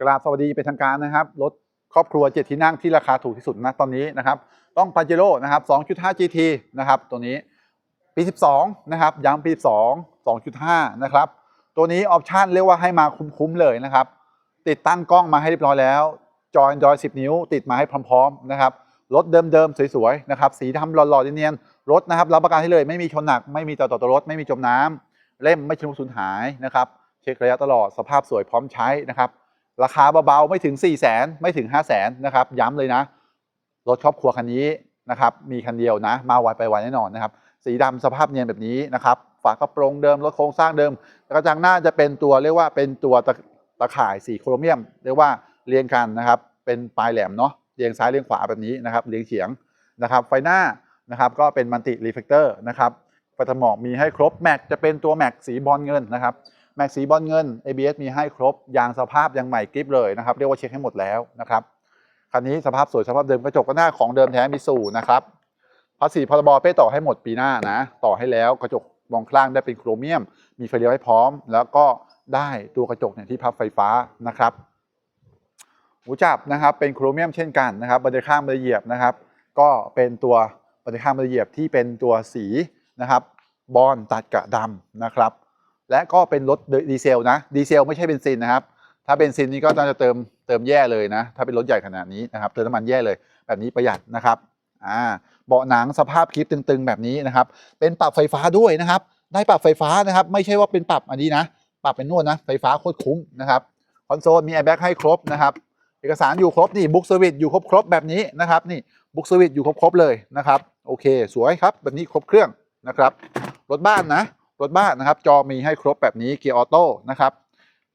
กราบสวัสดีเป็นทางการนะครับรถครอบครัวเจ็ดที่นั่งที่ราคาถูกที่สุดนะตอนนี้นะครับ ต้องปาเจโร่นะครับ 2.5 GT นะครับ ตัวนี้ปี 12 นะครับ ย้ำปี 12 2.5 นะครับ ตัวนี้ออปชันเรียกว่าให้มาคุ้มๆเลยนะครับ ติดตั้งกล้องมาให้เรียบร้อยแล้ว จอ Android 10 นิ้ว ติดมาให้พร้อมๆนะครับ รถเดิมๆ สวยๆ นะครับ สีดำหล่อๆเนียนๆรถนะครับรับประกันให้เลย ไม่มีชนหนัก ไม่มีต่อต่อรถ ไม่มีจมน้ำเล่มไม่ชำรุดสูญหายนะครับ เช็คระยะตลอด สภาพสวยพร้อมใช้นะครับ ราคาเบาๆไม่ถึง 4 0 0 0 0 0ไม่ถึง 5 0 0 0 0 0นะครับย้ำเลยนะ รถครอบครัวคันนี้นะครับมีคันเดียวนะ มาไวไปไวแน่นอนนะครับ สีดำสภาพเนียนแบบนี้นะครับฝากระโปรงเดิมรถโครงสร้างเดิมกระจังหน้าจะเป็นตัวเรียกว่าเป็นตัวตะตะข่ายสีโครเมียม เรียกว่าเรียงกันนะครับ เป็นปลายแหลมเนาะเรียงซ้ายเรียงขวาแบบนี้นะครับเรียงเฉียงนะครับ ไฟหน้านะครับก็เป็นมัลติรีเฟกเตอร์นะครับไฟตัดหมอกมีให้ครบแม็กจะเป็นตัวแม็กสีบอลเงินนะครับ แม็กสีบอลเงิน ABS มีให้ครบ ยางสภาพยังใหม่กริปเลยนะครับ เรียกว่าเช็คให้หมดแล้วนะครับ คันนี้สภาพสวยสภาพเดิมกระจกก็หน้าของเดิมแท้มิสูนะครับ ภาษีพรบเป้ต่อให้หมดปีหน้านะ ต่อให้แล้วกระจกมองข้างได้เป็นโครเมียม มีไฟเลี้ยวให้พร้อม แล้วก็ได้ตัวกระจกเนี่ยที่พับไฟฟ้านะครับหูจับนะครับเป็นโครเมียมเช่นกันนะครับบันไดข้างบันไดเหยียบนะครับ ก็เป็นตัวบันไดข้างบันไดเหยียบที่เป็นตัวสีนะครับบอลตัดกระดำนะครับ และก็เป็นรถดีเซลนะดีเซลไม่ใช่เบนซินนะครับ ถ้าเบนซินนี่ก็น่าจะเติมเติมแย่เลยนะ ถ้าเป็นรถใหญ่ขนาดนี้นะครับ เติมน้ำมันแย่เลย แบบนี้ประหยัดนะครับอ่าเบาะหนังสภาพคลิปตึงๆ แบบนี้นะครับ เป็นปรับไฟฟ้าด้วยนะครับ ได้ปรับไฟฟ้านะครับ ไม่ใช่ว่าเป็นปรับอันนี้นะ ปรับเป็นนวดนะ ไฟฟ้าโคตรคุ้มนะครับ คอนโซลมีแอร์แบ็กให้ครบนะครับ เอกสารอยู่ครบนี่บุ๊กเซอร์วิสอยู่ครบครบๆแบบนี้นะครับ นี่บุ๊กเซอร์วิสอยู่ครบครบๆเลยนะครับ โอเค สวยครับ แบบนี้ครบเครื่องนะครับ รถบ้านนะ รถบ้านนะครับ จอมีให้ครบแบบนี้เกียร์ออโต้นะครับ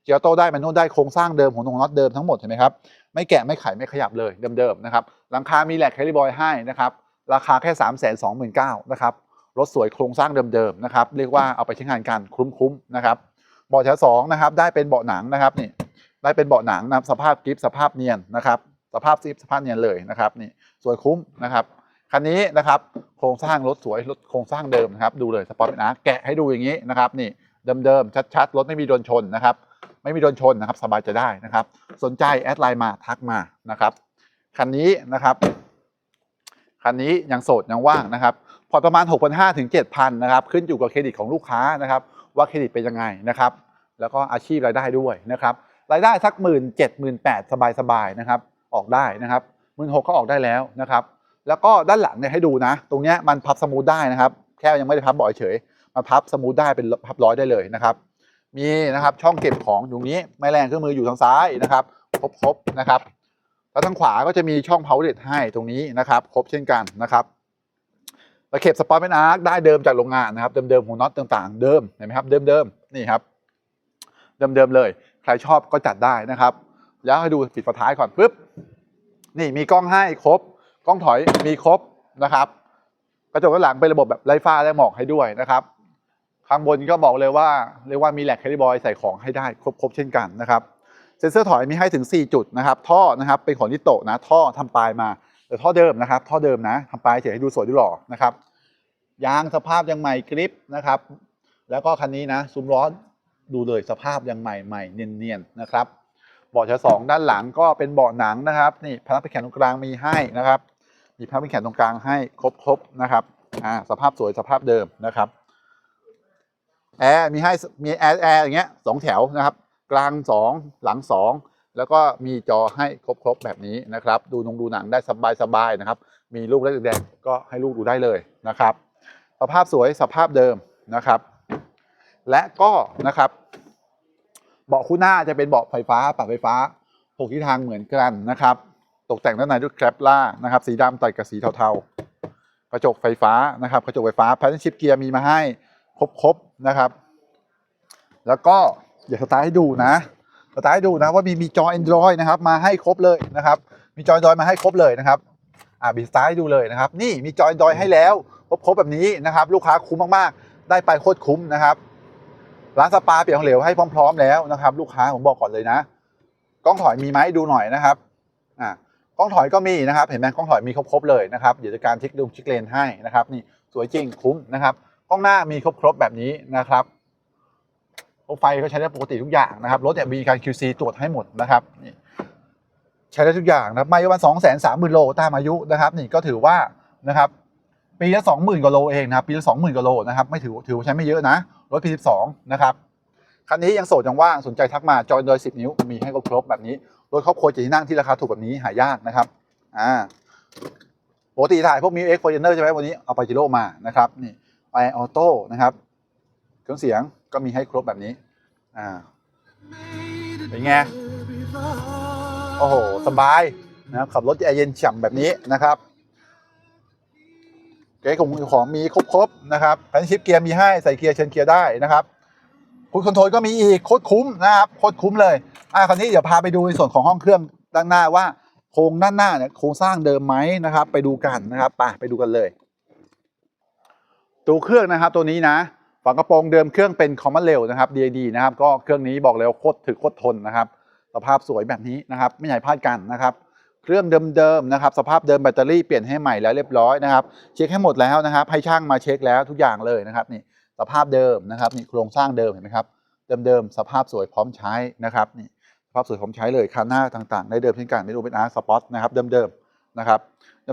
เกียร์ออโต้ได้แมนนวลได้โครงสร้างเดิมของตรงน็อตเดิมทั้งหมดเห็นไหมครับไม่แกะไม่ไขไม่ขยับเลยเดิมๆนะครับหลังคามีแหลกแคลิบอยให้นะครับราคาแค่3 2 9 0 0 0นะครับรถสวยโครงสร้างเดิมๆนะครับเรียกว่าเอาไปใช้งานกันคุ้มๆนะครับเบาะชั้นสองนะครับได้เป็นเบาะหนังนะครับนี่ได้เป็นเบาะหนังนะสภาพกริปสภาพเนียนนะครับสภาพซิปสภาพเนียนเลยนะครับนี่สวยคุ้มนะครับ คันนี้นะครับโครงสร้างรถสวยรถโครงสร้างเดิมนะครับดูเลยสปอร์ตนะแกะให้ดูอย่างนี้นะครับนี่เดิมๆชัดๆรถไม่มีโดนชนนะครับ ไม่มีโดนชนนะครับสบายใจะได้นะครับ สนใจแอดไลน์มาทักมานะครับคันนี้นะครับคันนี้ยังโสดยังว่างนะครับผ่อประมาณ 6,500ถึง7,000นะครับขึ้นอยู่กับเครดิตของลูกค้านะครับ ว่าเครดิตเป็นยังไงนะครับแล้วก็อาชีพรายได้ด้วยนะครับรายได้สักหมื่นเจ็ดหมื่นแปดสบายๆนะครับออกได้นะครับหมื่นหกก็ออกได้แล้วนะครับ แล้วก็ด้านหลังเนี่ยให้ดูนะ ตรงเนี้ยมันพับสมูทได้นะครับ แค่ยังไม่ได้พับบ่อยเฉยมาพับสมูทได้เป็นพับร้อยได้เลยนะครับ มีนะครับช่องเก็บของอยู่นี้แม่แรงเครื่องมืออยู่ทางซ้ายนะครับครบๆนะครับ แล้วทางขวาก็จะมีช่อง power outlet ให้ตรงนี้นะครับครบเช่นกันนะครับตะเข็บสปอร์ตเป็นอาร์คได้เดิมจากโรงงานนะครับ เดิมๆของน็อตต่างๆ เดิมเห็นไหมครับเดิมๆนี่ครับ เดิมๆเลย ใครชอบก็จัดได้นะครับ แล้วให้ดูปิดฝาท้ายก่อนปุ๊บนี่มีกล้องให้ครบ กล้องถอยมีครบนะครับ กระจกด้านหลังเป็นระบบแบบไร้ฝ้าและหมอกให้ด้วยนะครับ ข้างบนก็บอกเลยว่าเรียกว่ามีแหลกแคลิบอยใส่ของให้ได้ครบๆเช่นกันนะครับ เซ็นเซอร์ถอยมีให้ถึง 4 จุดนะครับ ท่อนะครับเป็นของนิโตะนะ ท่อทำปลายมาแต่ท่อเดิมนะครับ ท่อเดิมนะทำปลายเฉยให้ดูสวยดูหล่อนะครับ ยางสภาพยังใหม่กริปนะครับ แล้วก็คันนี้นะซุ้มล้อดูเลยสภาพยังใหม่ใหม่เนียนๆนะครับเบาะชั้นสองด้านหลังก็เป็นเบาะหนังนะครับ นี่พนักพิงแขนตรงกลางมีให้นะครับ มีพนักพิงแขนตรงกลางให้ครบๆนะครับอ่าสภาพสวยสภาพเดิมนะครับแอร์มีให้มีแอร์แอร์อย่างเงี้ยสองแถวนะครับ กลางสองหลังสองแล้วก็มีจอให้ครบๆแบบนี้นะครับ ดูนงดูหนังได้สบายๆนะครับ มีลูกเล็กแดงก็ให้ลูกดูได้เลยนะครับ สภาพสวยสภาพเดิมนะครับ และก็นะครับเบาะคู่หน้าจะเป็นเบาะไฟฟ้าปรับไฟฟ้าหกทิศทางเหมือนกันนะครับ ตกแต่งด้านในด้วยแคลปล่านะครับสีดำตัดกับสีเทาๆ กระจกไฟฟ้านะครับกระจกไฟฟ้าแพทเทิร์นชิปเกียร์มีมาให้ครบๆนะครับ แล้วก็เดี๋ยวสตาร์ทให้ดูนะสตาร์ทให้ดูนะว่ามีมีจอ Android นะครับมาให้ครบเลยนะครับ มีจอ Android มาให้ครบเลยนะครับอ่าบีสตาร์ทให้ดูเลยนะครับ นี่มีจอ Android ให้แล้วครบๆแบบนี้นะครับ ลูกค้าคุ้มมากๆ ได้ไปโคตรคุ้มนะครับร้านสปาเปลี่ยนของเหลวให้พร้อม ๆ แล้วนะครับ ลูกค้าผมบอกก่อนเลยนะ กล้องถอยมีไหมดูหน่อยนะครับอ่า กล้องถอยก็มีนะครับ เห็นไหมกล้องถอยมีครบๆเลยนะครับเดี๋ยวจะการช็คดูช็คเลนให้นะครับ นี่สวยจริงคุ้มนะครับกล้องหน้ามีครบๆแบบนี้นะครับไฟก็ใช้ได้ปกติทุกอย่างนะครับรถเนี่ยมีการ QC ตรวจให้หมดนะครับนี่ใช้ได้ทุกอย่างนะไม่ประมาสองแสนสามหมื่นโลตามอายุนะครับนี่ก็ถือว่านะครับปีละสองหมื่นกว่าโลเองนะครับปีละสองหมื่นกว่าโลนะครับไม่ถือถือว่าใช้ไม่เยอะนะรถปีสิบสองนะครับคันนี้ยังโสดยังว่างสนใจทักมาจอยโดยสิบนิ้วมีให้ครบๆแบบนี้ รถครอบครัวเจ็ดที่นั่งที่ราคาถูกแบบนี้หายากนะครับอ่าปกติถ่ายพวกมิวเอ็กโฟเจเนอร์ใช่ไหมวันนี้เอาไปจิโร่มานะครับนี่ไปออโต้นะครับเครื่องเสียงก็มีให้ครบแบบนี้อ่าเป็นไงโอ้โหสบายนะครับขับรถแอร์เย็นฉ่ำแบบนี้นะครับเก๊ของของมีครบๆนะครับแพนชิปเกียร์มีให้ใส่เกียร์เชิญเกียร์ได้นะครับคุณคอนโทรลก็มีอีกโคตรคุ้มนะครับโคตรคุ้มเลย อ่าคราวนี้เดี๋ยวพาไปดูในส่วนของห้องเครื่องด้านหน้าว่าโครงด้านหน้าเนี่ยโครงสร้างเดิมไหมนะครับ ไปดูกันนะครับไปไปดูกันเลย ตัวเครื่องนะครับตัวนี้นะฝากระโปรงเดิมเครื่องเป็นคอมมอนเรลนะครับ DID นะครับก็เครื่องนี้บอกเลยว่าโคตรถึกโคตรทนนะครับ สภาพสวยแบบนี้นะครับ ไม่ใหญ่พลาดกันนะครับ เครื่องเดิมๆนะครับ สภาพเดิมแบตเตอรี่เปลี่ยนให้ใหม่แล้วเรียบร้อยนะครับ เช็คให้หมดแล้วนะครับ ให้ช่างมาเช็คแล้วทุกอย่างเลยนะครับนี่สภาพเดิมนะครับนี่โครงสร้างเดิมเห็นไหมครับเดิมๆสภาพสวยพร้อมใช้นะครับนี่ ภาพสวยพร้อมใช้เลยคันหน้าต่างๆ ได้เดิมเช่นกันไม่รู้เป็นอาร์สปอตนะครับเดิมๆนะครับ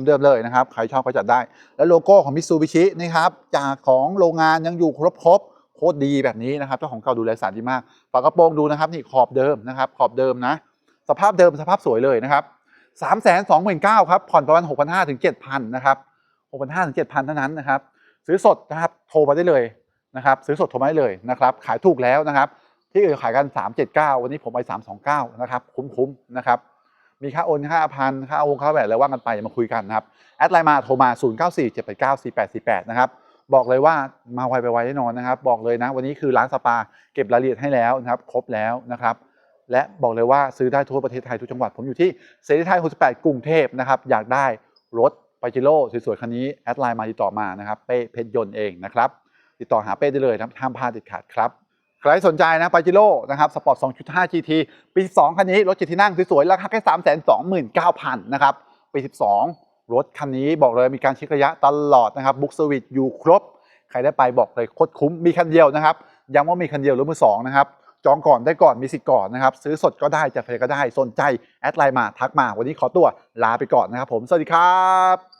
เดิมๆเลยนะครับ ใครชอบก็จัดได้ แล้วโลโก้ของมิ t ซูบิชินะครับ จากของโรงงานยังอยู่ครบๆโคตรดีแบบนี้นะครับเจ้าของเก่าดูแลสารดีมากฝากระโปรงดูนะครับนี่ขอบเดิมนะครับ ขอบเดิมนะ สภาพเดิมสภาพสวยเลยนะครับสามแสนสองหมื่นเก้าครับ ผ่อนประมาณหกพันห้าถึงเจ็ดพันนะครับหกพันห้าถึงเจ็ดพันเท่านั้นนะครับ ซื้อสดนะครับ โทรมาได้เลยนะครับ ซื้อสดโทรมาได้เลยนะครับ ขายถูกแล้วนะครับ ที่อื่นขายกัน 379 วันนี้ผมไป 329 นะครับ คุ้มๆนะครับ มีค่าโอนค่าพันค่าโอนค่าแหวนอะไรว่ากันไปมาคุยกันนะครับ แอดไลน์มาโทรมา 0947894848 นะครับ บอกเลยว่ามาไวไปไวแน่นอนนะครับ บอกเลยนะ วันนี้คือร้านสปาเก็บรายละเอียดให้แล้วนะครับ ครบแล้วนะครับ และบอกเลยว่าซื้อได้ทั่วประเทศไทยทุกจังหวัด ผมอยู่ที่เซรีไทย68 กรุงเทพนะครับ อยากได้รถปาเจโร่สวยๆคันนี้แอดไลน์มาติดต่อมานะครับ เป้เพชรยนต์เองนะครับ ติดต่อหาเป้ได้เลยนะห้ามพลาดเด็ดขาดครับ ใครสนใจนะปาจิโร่นะครับสปอร์ต 2.5 GT ปี 12 คันนี้ รถเจ็ดที่นั่งสวยๆ ราคาแค่ 329,000 นะครับ ปี 12 รถคันนี้บอกเลยมีการเช็คระยะตลอดนะครับบุ๊กสวิตอยู่ครบ ใครได้ไปบอกเลยโคตรคุ้ม มีคันเดียวนะครับ ย้ำว่ามีคันเดียวรถมือสองนะครับ จองก่อนได้ก่อนมีสิทธิ์ก่อนนะครับ ซื้อสดก็ได้จัดไฟก็ได้ สนใจ แอดไลน์มาทักมา วันนี้ขอตัวลาไปก่อนนะครับผม สวัสดีครับ